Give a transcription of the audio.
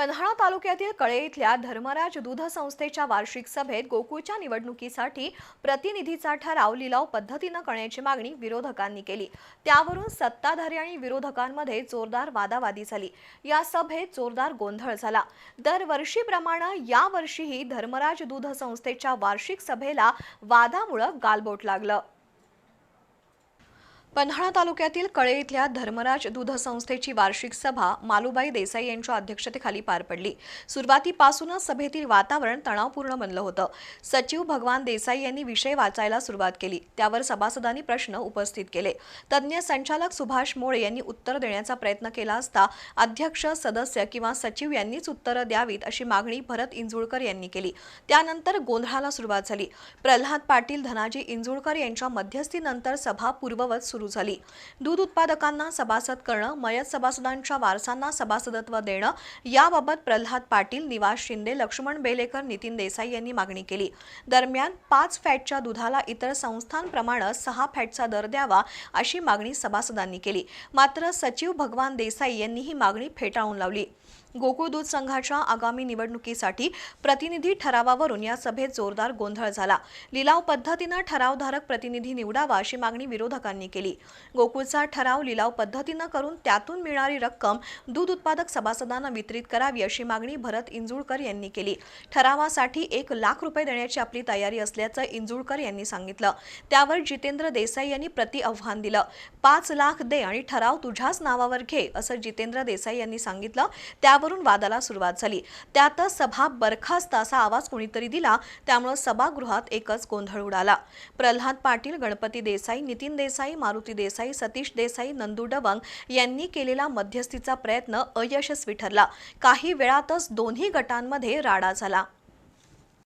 पन्हाळा तालुक्यातील कळे इथल्या धर्मराज दूध संस्थेच्या वार्षिक सभेत गोकुळच्या निवडणुकीसाठी प्रतिनिधीचा ठराव लिलाव पद्धतीनं करण्याची मागणी विरोधकांनी केली. त्यावरून सत्ताधारी आणि विरोधकांमध्ये जोरदार वादावादी झाली. या सभेत जोरदार गोंधळ झाला. दरवर्षीप्रमाणे यावर्षीही धर्मराज दूध संस्थेच्या वार्षिक सभेला वादामुळं गालबोट लागलं. पन्हाळा तालुक्यातील कळे इथल्या धर्मराज दूध संस्थेची वार्षिक सभा मालुबाई देसाई यांच्या अध्यक्षतेखाली पार पडली. सुरुवातीपासूनच सभेतील वातावरण तणावपूर्ण बनलं होतं. सचिव भगवान देसाई यांनी विषय वाचायला सुरुवात केली. त्यावर सभासदांनी प्रश्न उपस्थित केले. तज्ज्ञ संचालक सुभाष मोळे यांनी उत्तर देण्याचा प्रयत्न केला असता अध्यक्ष सदस्य किंवा सचिव यांनीच उत्तरं द्यावीत अशी मागणी भरत इंजुळकर यांनी केली. त्यानंतर गोंधळाला सुरुवात झाली. प्रल्हाद पाटील धनाजी इंजुळकर यांच्या मध्यस्थीनंतर सभा पूर्ववत सुरू झाली. दूध उत्पादकांना सभासद करणं मयत सभासदांच्या वारसांना सभासदत्व देणं याबाबत प्रल्हाद पाटील निवास शिंदे लक्ष्मण बेलेकर नितीन देसाई यांनी मागणी केली. दरम्यान पाच फॅटच्या दुधाला इतर संस्थांप्रमाणे सहा फॅटचा दर द्यावा अशी मागणी सभासदांनी केली. मात्र सचिव भगवान देसाई यांनी ही मागणी फेटाळून लावली. गोकुळ दूध संघाच्या आगामी निवडणुकीसाठी प्रतिनिधी ठरावावरून या सभेत जोरदार गोंधळ झाला. लिलाव पद्धतीनं ठरावधारक प्रतिनिधी निवडावा अशी मागणी विरोधकांनी केली. गोकुळचा ठराव लिलाव पद्धतीनं करून त्यातून मिळणारी रक्कम दूध उत्पादक सभासदांना वितरित करावी अशी मागणी भरत इंजुळकर यांनी केली. ठरावासाठी एक लाख रुपये देण्याची आपली तयारी असल्याचं इंजुळकर यांनी सांगितलं. त्यावर जितेंद्र देसाई यांनी प्रति आव्हान दिलं. पाच लाख दे आणि ठराव तुझ्याच नावावर घे असं जितेंद्र देसाई यांनी सांगितलं. त्यावरून वादाला सुरुवात झाली. त्यातच सभा बरखास्त असा आवाज कोणीतरी दिला. त्यामुळे सभागृहात एकच गोंधळ उडाला. प्रल्हाद पाटील गणपती देसाई नितीन देसाई मारुती देसाई सतीश देसाई नंदू डबंग यांनी केलेला मध्यस्थीचा प्रयत्न अयशस्वी ठरला. काही वेळातच दोन्ही गटांमध्ये राडा झाला.